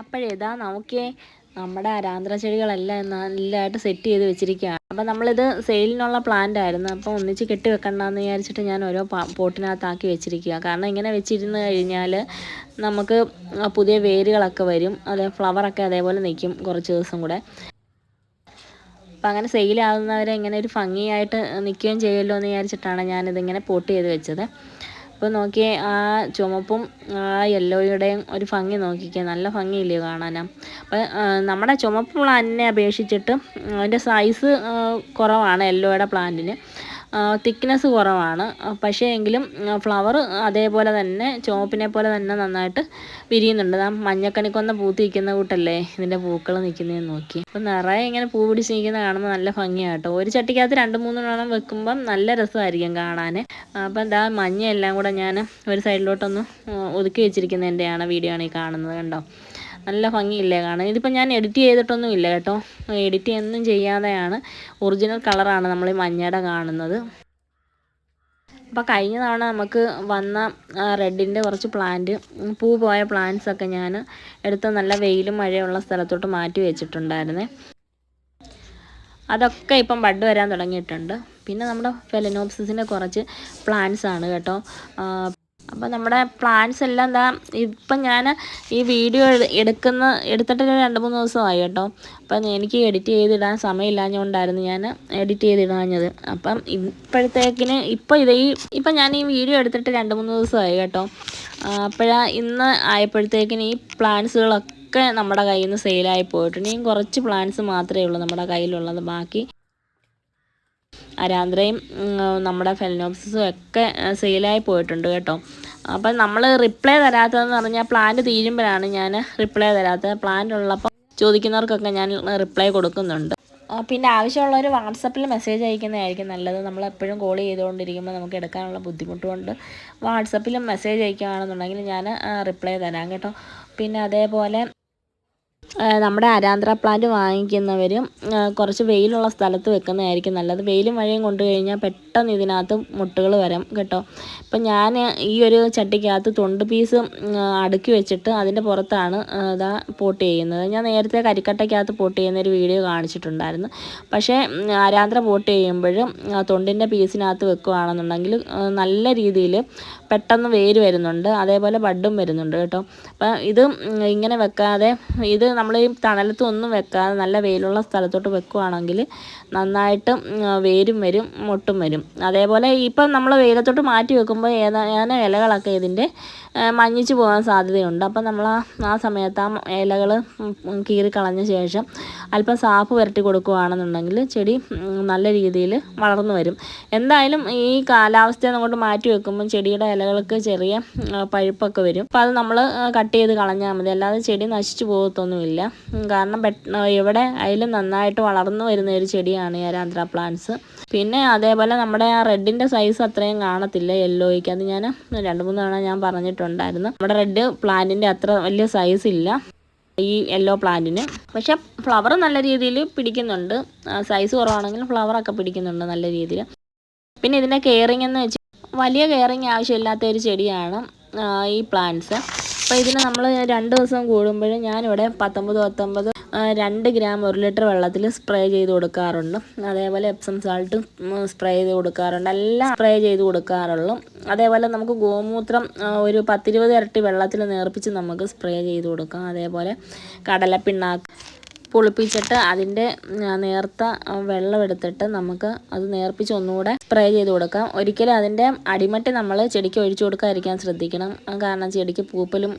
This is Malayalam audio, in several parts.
അപ്പോഴേതാ നോക്കിയേ നമ്മുടെ ആരാന്ത്ര ചെടികളെല്ലാം നല്ലതായിട്ട് സെറ്റ് ചെയ്ത് വെച്ചിരിക്കുകയാണ്. അപ്പം നമ്മളിത് സെയിലിനുള്ള പ്ലാന്റ് ആയിരുന്നു. അപ്പോൾ ഒന്നിച്ച് കെട്ടി വെക്കണ്ടെന്ന് വിചാരിച്ചിട്ട് ഞാൻ ഓരോ പോട്ടിനകത്താക്കി വെച്ചിരിക്കുക കാരണം ഇങ്ങനെ വെച്ചിരുന്ന് കഴിഞ്ഞാൽ നമുക്ക് പുതിയ വേരുകളൊക്കെ വരും. അതേ ഫ്ലവറൊക്കെ അതേപോലെ നിൽക്കും കുറച്ച് ദിവസം കൂടെ. അപ്പോൾ അങ്ങനെ സെയിലാകുന്നവരെ ഇങ്ങനെ ഒരു ഭംഗിയായിട്ട് നിൽക്കുകയും ചെയ്യുമല്ലോ എന്ന് വിചാരിച്ചിട്ടാണ് ഞാനിതിങ്ങനെ പോട്ട് ചെയ്ത് വെച്ചത്. അപ്പോൾ നോക്കിയേ ആ ചുമപ്പും ആ യെല്ലോയുടെയും ഒരു ഭംഗി നോക്കിക്കേ നല്ല ഭംഗിയില്ലേ കാണാനാ. അപ്പോൾ നമ്മുടെ ചുമപ്പ് പ്ലാന്റിനെ അപേക്ഷിച്ചിട്ട് അതിന്റെ സൈസ് കുറവാണ് യെല്ലോയുടെ പ്ലാന്റിന് തിക്നെസ് കുറവാണ്. പക്ഷേ എങ്കിലും ഫ്ലവർ അതേപോലെ തന്നെ ചുവപ്പിനെ പോലെ തന്നെ നന്നായിട്ട് വിരിയുന്നുണ്ട്. ആ മഞ്ഞക്കണിക്കൊന്ന പൂത്ത് നിൽക്കുന്ന കൂട്ടല്ലേ? ഇതിന്റെ പൂക്കൾ നിൽക്കുന്നതെന്ന് നോക്കി. അപ്പം നിറയെ ഇങ്ങനെ പൂ പിടിച്ച് നിൽക്കുന്ന കാണുമ്പോൾ നല്ല ഭംഗിയാട്ടോ. ഒരു ചട്ടിക്കകത്ത് രണ്ട് മൂന്നെണ്ണം വെക്കുമ്പം നല്ല രസമായിരിക്കും കാണാൻ. അപ്പം എന്താ മഞ്ഞ എല്ലാം കൂടെ ഞാൻ ഒരു സൈഡിലോട്ടൊന്ന് ഒതുക്കി വെച്ചിരിക്കുന്നതിന്റെയാണ് വീഡിയോ ആണ് ഈ കാണുന്നത് കണ്ടോ? നല്ല ഭംഗിയില്ലേ കാണാൻ? ഇതിപ്പോൾ ഞാൻ എഡിറ്റ് ചെയ്തിട്ടൊന്നും ഇല്ല കേട്ടോ. എഡിറ്റ് ഒന്നും ചെയ്യാതെയാണ്. ഒറിജിനൽ കളറാണ് നമ്മൾ ഈ മഞ്ഞയുടെ കാണുന്നത്. അപ്പോൾ കഴിഞ്ഞ തവണ നമുക്ക് വന്ന റെഡിന്റെ കുറച്ച് പ്ലാന്റ് പൂ പോയ പ്ലാന്റ്സൊക്കെ ഞാൻ എടുത്ത് നല്ല വെയിലും മഴയുള്ള സ്ഥലത്തോട്ട് മാറ്റി വെച്ചിട്ടുണ്ടായിരുന്നേ. അതൊക്കെ ഇപ്പം ബഡ് വരാൻ തുടങ്ങിയിട്ടുണ്ട്. പിന്നെ നമ്മുടെ ഫെലനോപ്സിസിന്റെ കുറച്ച് പ്ലാന്റ്സ് ആണ് കേട്ടോ. അപ്പോൾ നമ്മുടെ പ്ലാൻസ് എല്ലാം എന്താ ഇപ്പം ഞാൻ ഈ വീഡിയോ എടുക്കുന്ന എടുത്തിട്ട് രണ്ട് മൂന്ന് ദിവസമായി കേട്ടോ. അപ്പം എനിക്ക് എഡിറ്റ് ചെയ്തിടാൻ സമയമില്ലാഞ്ഞുകൊണ്ടായിരുന്നു ഞാൻ എഡിറ്റ് ചെയ്തിടാഞ്ഞത്. അപ്പം ഇപ്പോഴത്തേക്കിന് ഇപ്പോൾ ഇത് ഈ ഇപ്പം ഞാൻ ഈ വീഡിയോ എടുത്തിട്ട് രണ്ട് മൂന്ന് ദിവസമായി കേട്ടോ. അപ്പോഴാ ഇന്ന് ആയപ്പോഴത്തേക്കിന് ഈ പ്ലാൻസുകളൊക്കെ നമ്മുടെ കയ്യിൽ നിന്ന് സെയിലായി പോയിട്ടുണ്ട്. ഇനിയും കുറച്ച് പ്ലാൻസ് മാത്രമേ ഉള്ളൂ നമ്മുടെ കയ്യിലുള്ളത്. ബാക്കി അരാന്ത്രയും നമ്മുടെ ഫെലനോപ്സിസും ഒക്കെ സെയിലായി പോയിട്ടുണ്ട് കേട്ടോ. അപ്പം നമ്മൾ റിപ്ലൈ തരാത്തതെന്ന് പറഞ്ഞാൽ പ്ലാന്റ് തീരുമ്പോഴാണ് ഞാൻ റിപ്ലൈ തരാത്തത്. പ്ലാന്റ് ഉള്ളപ്പോൾ ചോദിക്കുന്നവർക്കൊക്കെ ഞാൻ റിപ്ലൈ കൊടുക്കുന്നുണ്ട്. പിന്നെ ആവശ്യമുള്ളവർ വാട്സപ്പിൽ മെസ്സേജ് അയക്കുന്നതായിരിക്കും നല്ലത്. നമ്മൾ എപ്പോഴും കോൾ ചെയ്തുകൊണ്ടിരിക്കുമ്പോൾ നമുക്ക് എടുക്കാനുള്ള ബുദ്ധിമുട്ട് കൊണ്ട് വാട്സപ്പിലും മെസ്സേജ് അയക്കുകയാണെന്നുണ്ടെങ്കിൽ ഞാൻ റിപ്ലൈ തരാം കേട്ടോ. പിന്നെ അതേപോലെ നമ്മുടെ അരാന്ത്ര പ്ലാന്റ് വാങ്ങിക്കുന്നവരും കുറച്ച് വെയിലുള്ള സ്ഥലത്ത് വെക്കുന്നതായിരിക്കും നല്ലത്. വെയിലും മഴയും കൊണ്ടു കഴിഞ്ഞാൽ പെട്ടെന്ന് ഇതിനകത്ത് മുട്ടുകൾ വരും കേട്ടോ. ഇപ്പം ഞാൻ ഈ ഒരു ചട്ടിക്കകത്ത് തൊണ്ട് പീസ് അടുക്കി വെച്ചിട്ട് അതിന്റെ പുറത്താണ് ഇതാ പോട്ട് ചെയ്യുന്നത്. ഞാൻ നേരത്തെ കരിക്കട്ടയ്ക്കകത്ത് പോട്ട് ചെയ്യുന്ന ഒരു വീഡിയോ കാണിച്ചിട്ടുണ്ടായിരുന്നു. പക്ഷേ അരാന്ത്ര പോട്ട് ചെയ്യുമ്പോഴും തൊണ്ടിന്റെ പീസിനകത്ത് വെക്കുകയാണെന്നുണ്ടെങ്കിൽ നല്ല രീതിയിൽ പെട്ടെന്ന് വേര് വരുന്നുണ്ട്. അതേപോലെ ബഡും വരുന്നുണ്ട് കേട്ടോ. അപ്പം ഇത് ഇങ്ങനെ വെക്കാതെ ഇത് നമ്മൾ ഈ തണലത്തൊന്നും വെക്കാതെ നല്ല വെയിലുള്ള സ്ഥലത്തോട്ട് വെക്കുവാണെങ്കിൽ നന്നായിട്ട് വേരും വരും മുട്ടും വരും. അതേപോലെ ഇപ്പം നമ്മൾ വെയിലത്തോട്ട് മാറ്റി വെക്കുമ്പോൾ ഏതാനും ഇലകളൊക്കെ ഇതിന്റെ മഞ്ഞിച്ച് പോകാൻ സാധ്യതയുണ്ട്. അപ്പം നമ്മൾ ആ ആ സമയത്ത് ആ ഇലകൾ കീറിക്കളഞ്ഞ കളഞ്ഞ ശേഷം അല്പം സാഫ് പുരട്ടി കൊടുക്കുകയാണെന്നുണ്ടെങ്കിൽ ചെടി നല്ല രീതിയിൽ വളർന്നു വരും. എന്തായാലും ഈ കാലാവസ്ഥയെ അങ്ങോട്ട് മാറ്റി വെക്കുമ്പം ചെടിയുടെ ഇലകൾക്ക് ചെറിയ പഴുപ്പൊക്കെ വരും. അപ്പോൾ അത് നമ്മൾ കട്ട് ചെയ്ത് കളഞ്ഞാൽ മതി. അല്ലാതെ ചെടി നശിച്ചു പോകത്തൊന്നുമില്ല. കാരണം എവിടെ അതിലും നന്നായിട്ട് വളർന്നു വരുന്ന ഒരു ചെടിയാണ് ഈ അരാന്ത്ര പ്ലാന്റ്സ്. പിന്നെ അതേപോലെ നമ്മുടെ ആ റെഡിന്റെ സൈസ് അത്രയും കാണത്തില്ല യെല്ലോയ്ക്ക്. അത് ഞാൻ രണ്ട് മൂന്ന് തവണ ഞാൻ പറഞ്ഞിട്ടുണ്ടായിരുന്നു നമ്മുടെ റെഡ് പ്ലാന്റിന്റെ അത്ര വലിയ സൈസ് ഇല്ല. ഈ യെല്ലോ പ്ലാന്റിന് പക്ഷെ ഫ്ലവർ നല്ല രീതിയിൽ പിടിക്കുന്നുണ്ട്. സൈസ് കുറവാണെങ്കിലും ഫ്ലവറൊക്കെ പിടിക്കുന്നുണ്ട് നല്ല രീതിയിൽ പിന്നെ ഇതിന്റെ കെയറിങ് എന്ന് വെച്ചാൽ വലിയ കെയറിങ് ആവശ്യമില്ലാത്ത ഒരു ചെടിയാണ് ഈ പ്ലാന്റ്സ് അപ്പോൾ ഇതിന് നമ്മൾ രണ്ട് ദിവസം കൂടുമ്പോഴും ഞാനിവിടെ പത്തൊമ്പത് പത്തൊമ്പത് രണ്ട് ഗ്രാം ഒരു ലിറ്റർ വെള്ളത്തിൽ സ്പ്രേ ചെയ്ത് കൊടുക്കാറുണ്ട്. അതേപോലെ എപ്സം സാൾട്ടും സ്പ്രേ ചെയ്ത് കൊടുക്കാറുണ്ട്. എല്ലാം സ്പ്രേ ചെയ്ത് കൊടുക്കാറുള്ളൂ. അതേപോലെ നമുക്ക് ഗോമൂത്രം ഒരു പത്തിരുപത് ഇരട്ടി വെള്ളത്തിൽ നേർപ്പിച്ച് നമുക്ക് സ്പ്രേ ചെയ്ത് കൊടുക്കാം. അതേപോലെ കടലപ്പിണ്ണാക്ക് പുളിപ്പിച്ചിട്ട് അതിന്റെ നേർത്ത വെള്ളം എടുത്തിട്ട് നമുക്ക് അത് നേർപ്പിച്ച് ഒന്നുകൂടെ സ്പ്രേ ചെയ്ത് കൊടുക്കാം. ഒരിക്കലും അതിന്റെ അടിമട്ടി നമ്മൾ ചെടിക്ക് ഒഴിച്ചു കൊടുക്കാതിരിക്കാൻ ശ്രദ്ധിക്കണം. കാരണം ചെടിക്ക് പൂപ്പലും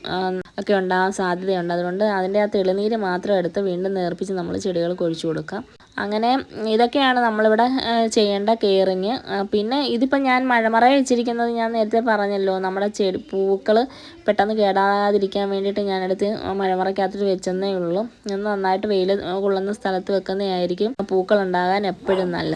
ഒക്കെ ഉണ്ടാകാൻ സാധ്യതയുണ്ട്. അതുകൊണ്ട് അതിന്റെ ആ തെളിനീര് മാത്രം എടുത്ത് വീണ്ടും നേർപ്പിച്ച് നമ്മൾ ചെടികൾക്ക് ഒഴിച്ചു കൊടുക്കാം. അങ്ങനെ ഇതൊക്കെയാണ് നമ്മളിവിടെ ചെയ്യേണ്ട കെയറിങ് പിന്നെ ഇതിപ്പോൾ ഞാൻ മഴമറ വെച്ചിരിക്കുന്നത് ഞാൻ നേരത്തെ പറഞ്ഞല്ലോ. നമ്മുടെ ചെടി പൂക്കൾ പെട്ടെന്ന് കേടാതിരിക്കാൻ വേണ്ടിയിട്ട് ഞാനെടുത്ത് മഴമറയ്ക്കകത്ത് വെച്ചെന്നേ ഉള്ളൂ. നന്നായിട്ട് വെയിൽ കൊള്ളുന്ന സ്ഥലത്ത് വെക്കുന്നതായിരിക്കും പൂക്കൾ ഉണ്ടാകാൻ എപ്പോഴും നല്ലത്.